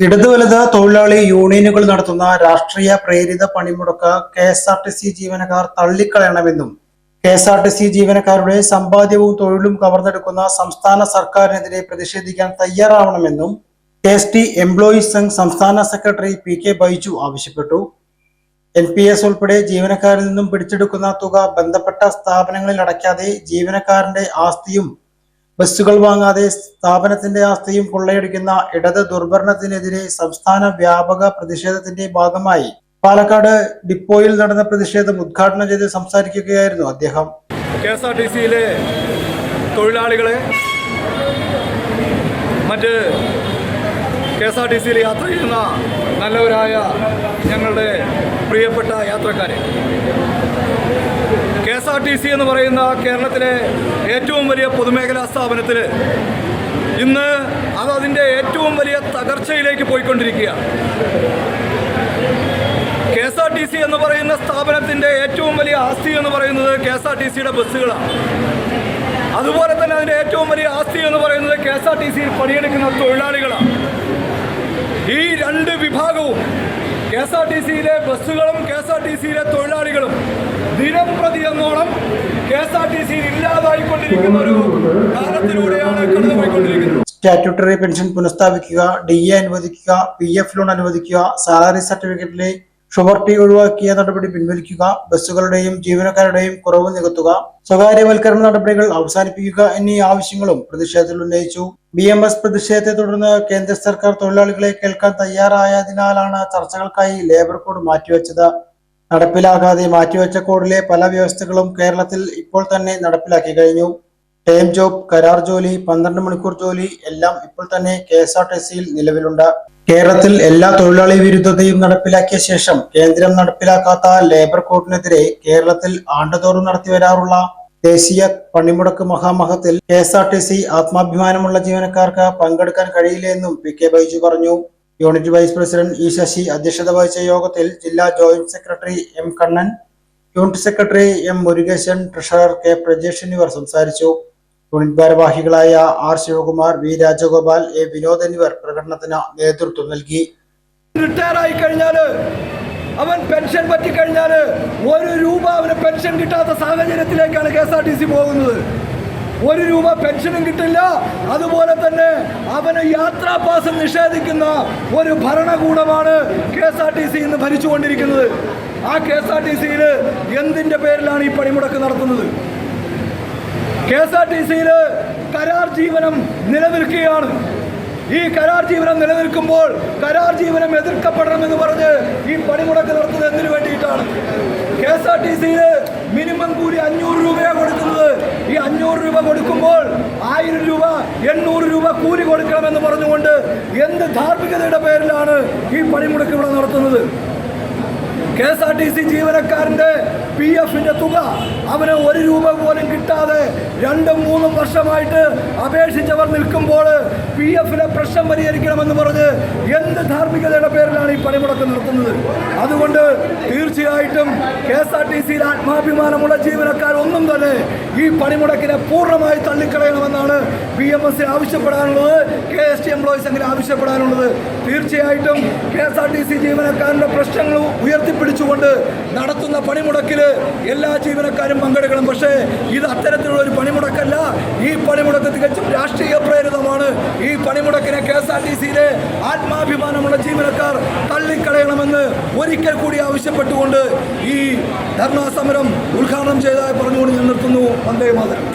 ഇടതു വലത് തൊഴിലാളി യൂണിയനുകൾ നടത്തുന്ന രാഷ്ട്രീയ പ്രേരിത പണിമുടക്ക് K S R T C ജീവനക്കാർ തള്ളിക്കളയണമെന്നും K S R T C ജീവനക്കാരുടെ സമ്പാദ്യവും തൊഴിലും കവർന്നെടുക്കുന്ന സംസ്ഥാന സർക്കാരിനെതിരെ പ്രതിഷേധിക്കാൻ തയ്യാറാവണമെന്നും K S T employees Sangh സംസ്ഥാന സെക്രട്ടറി പി കെ ബൈജു ആവശ്യപ്പെട്ടു. എൻ പി എസ് ഉൾപ്പെടെ ജീവനക്കാരിൽ നിന്നും പിടിച്ചെടുക്കുന്ന തുക ബന്ധപ്പെട്ട സ്ഥാപനങ്ങളിൽ അടയ്ക്കാതെ ജീവനക്കാരന്റെ ആസ്തിയും ബസ്സുകൾ വാങ്ങാതെ സ്ഥാപനത്തിന്റെ ആസ്തിയും കൊള്ളയടിക്കുന്ന ഇടത് ദുർഭരണത്തിനെതിരെ സംസ്ഥാന വ്യാപക പ്രതിഷേധത്തിന്റെ ഭാഗമായി പാലക്കാട് ഡിപ്പോയിൽ നടന്ന പ്രതിഷേധം ഉദ്ഘാടനം ചെയ്ത് സംസാരിക്കുകയായിരുന്നു അദ്ദേഹം. കെ എസ് ആർ ടി സിയിലെ തൊഴിലാളികളെ മറ്റ് കെ എസ് ആർ ടി സിയിൽ യാത്ര ചെയ്യുന്ന നല്ലവരായ ഞങ്ങളുടെ പ്രിയപ്പെട്ട യാത്രക്കാരെ K S R T C എന്ന് പറയുന്ന കേരളത്തിലെ ഏറ്റവും വലിയ പൊതുമേഖലാ സ്ഥാപനത്തിൽ ഇന്ന് അത് ഏറ്റവും വലിയ തകർച്ചയിലേക്ക് പോയിക്കൊണ്ടിരിക്കുകയാണ്. K S R T C എന്ന് പറയുന്ന സ്ഥാപനത്തിന്റെ ഏറ്റവും വലിയ ആസ്തി എന്ന് പറയുന്നത് കെ എസ് ആർ ടി സിയുടെ ബസ്സുകളാണ്. അതുപോലെ തന്നെ അതിന്റെ ഏറ്റവും വലിയ ആസ്തി എന്ന് പറയുന്നത് കെ എസ് ആർ ടി സിയിൽ പണിയെടുക്കുന്ന തൊഴിലാളികളാണ്. ഈ രണ്ട് വിഭാഗവും കെ എസ് ആർ ടി സിയിലെ ബസ്സുകളും കെ എസ് ആർ ടി സിയിലെ തൊഴിലാളികളും ദിനം പ്രതി എന്നോണം കെ എസ് ആർ ടി സിയിൽ ഇല്ലാതായിക്കൊണ്ടിരിക്കുന്ന ഒരു കാലത്തിലൂടെയാണ് കടന്നുപോയിക്കൊണ്ടിരിക്കുന്നത്. സ്റ്റാറ്റ്യൂട്ടറി പെൻഷൻ പുനഃസ്ഥാപിക്കുക ഡി എ അനുവദിക്കുക പി എഫ് ലോൺ അനുവദിക്കുക സാലറി സർട്ടിഫിക്കറ്റിലെ ഷുവർട്ടി ഒഴിവാക്കിയ നടപടി പിൻവലിക്കുക ബസ്സുകളുടെയും ജീവനക്കാരുടെയും കുറവ് നികത്തുക സ്വകാര്യവൽക്കരണ നടപടികൾ അവസാനിപ്പിക്കുക എന്നീ ആവശ്യങ്ങളും പ്രതിഷേധത്തിൽ ഉന്നയിച്ചു. ബി എം എസ് പ്രതിഷേധത്തെ തുടർന്ന് കേന്ദ്ര സർക്കാർ തൊഴിലാളികളെ കേൾക്കാൻ തയ്യാറായതിനാലാണ് ചർച്ചകൾക്കായി ലേബർ കോഡ് മാറ്റിവെച്ചത്. നടപ്പിലാകാതെ മാറ്റിവെച്ച കോഡിലെ പല വ്യവസ്ഥകളും കേരളത്തിൽ ഇപ്പോൾ തന്നെ നടപ്പിലാക്കി കഴിഞ്ഞു. ടൈം ജോബ് കരാർ ജോലി പന്ത്രണ്ട് മണിക്കൂർ ജോലി എല്ലാം ഇപ്പോൾ തന്നെ കെ എസ് ആർ ടി സിയിൽ നിലവിലുണ്ട്. കേരളത്തിൽ എല്ലാ തൊഴിലാളി വിരുദ്ധതയും നടപ്പിലാക്കിയ ശേഷം കേന്ദ്രം നടപ്പിലാക്കാത്ത ലേബർ കോഡിനെതിരെ കേരളത്തിൽ ആണ്ടുതോറും നടത്തിവരാറുള്ള ദേശീയ പണിമുടക്ക് മഹാമഹത്തിൽ K S R T C ആത്മാഭിമാനമുള്ള ജീവനക്കാർക്ക് പങ്കെടുക്കാൻ കഴിയില്ല എന്നും പി കെ ബൈജു പറഞ്ഞു. Unit vice president E Sasi അധ്യക്ഷത വഹിച്ച യോഗത്തിൽ ജില്ലാ joint secretary M Kannan unit secretary M Murukesan treasurer K Prajesh എന്നിവർ സംസാരിച്ചു. യൂണിറ്റ് ഭാരവാഹികളായ R Sivakumar V Rajagopal A Vinod എന്നിവർ പ്രകടനത്തിന് നേതൃത്വം നൽകി. റിട്ടയർ ആയി അവൻ പെൻഷൻ പറ്റിക്കഴിഞ്ഞാൽ ഒരു രൂപ അവന് പെൻഷൻ കിട്ടാത്ത സാഹചര്യത്തിലേക്കാണ് K S R T C പോകുന്നത്. ഒരു രൂപ പെൻഷനും കിട്ടില്ല. അതുപോലെ തന്നെ അവന് യാത്രാ പാസം നിഷേധിക്കുന്ന ഒരു ഭരണകൂടമാണ് K S R T C ഇന്ന് ഭരിച്ചുകൊണ്ടിരിക്കുന്നത്. ആ കെ എസ് ആർ ടി സിയിൽ എന്തിന്റെ പേരിലാണ് ഈ പണിമുടക്ക് നടത്തുന്നത്? കെ എസ് ആർ ടി സിയിൽ കരാർ ജീവനം നിലനിൽക്കുകയാണ്. ഈ കരാർ ജീവനം നിലനിൽക്കുമ്പോൾ കരാർ ജീവനം എതിർക്കപ്പെടണമെന്ന് പറഞ്ഞ് ഈ പണിമുടക്ക് നടത്തുന്നത് എന്തിനു വേണ്ടിയിട്ടാണ്? കെ എസ് ആർ ടി സിയിൽ മിനിമം കൂലി അഞ്ഞൂറ് രൂപയാണ് കൊടുക്കുന്നത്. ഈ അഞ്ഞൂറ് രൂപ കൊടുക്കുമ്പോൾ ആയിരം രൂപ എണ്ണൂറ് രൂപ കൂലി കൊടുക്കണമെന്ന് പറഞ്ഞുകൊണ്ട് എന്ത് ധാർമ്മികതയുടെ പേരിലാണ് ഈ പണിമുടക്ക് ഇവിടെ നടത്തുന്നത്? K S R T C ജീവനക്കാരന്റെ പി എഫിന്റെ തുക അവന് ഒരു രൂപ പോലും കിട്ടാതെ രണ്ടും മൂന്നും വർഷമായിട്ട് അപേക്ഷിച്ചവർ നിൽക്കുമ്പോൾ പി എഫിലെ പ്രശ്നം പരിഹരിക്കണമെന്ന് പറഞ്ഞ് എന്ത് ധാർമ്മികതയുടെ പേരിലാണ് ഈ പണിമുടക്ക് നടത്തുന്നത്? അതുകൊണ്ട് തീർച്ചയായിട്ടും കെ എസ് ആർ ടി സിയിൽ ആത്മാഭിമാനമുള്ള ജീവനക്കാർ ഒന്നും തന്നെ ഈ പണിമുടക്കിനെ പൂർണമായി തള്ളിക്കളയണമെന്നാണ് ബി എം എസ് ആവശ്യപ്പെടാനുള്ളത് കെ എസ് ടി എംപ്ലോയീസ് അങ്ങനെ ആവശ്യപ്പെടാനുള്ളത്. തീർച്ചയായിട്ടും K S R T C ജീവനക്കാരുടെ പ്രശ്നങ്ങൾ ഉയർത്തിപ്പിടിച്ചുകൊണ്ട് നടത്തുന്ന പണിമുടക്കിൽ എല്ലാ ജീവനക്കാരും പങ്കെടുക്കണം. പക്ഷേ ഇത് അത്തരത്തിലുള്ള ഒരു പണിമുടക്കല്ല. ഈ പണിമുടക്ക് തികച്ചും രാഷ്ട്രീയ പ്രേരിതമാണ്. ഈ പണിമുടക്കിനെ കെ എസ് ആർ ടി സിയിലെ ആത്മാഭിമാനമുള്ള ജീവനക്കാർ തള്ളിക്കളയണമെന്ന് ഒരിക്കൽ കൂടി ആവശ്യപ്പെട്ടുകൊണ്ട് ഈ ധർണാ സമരം ഉദ്ഘാടനം ചെയ്തതായി പറഞ്ഞുകൊണ്ട് ഞാൻ നിർത്തുന്നു. വന്ദേ മാതരം.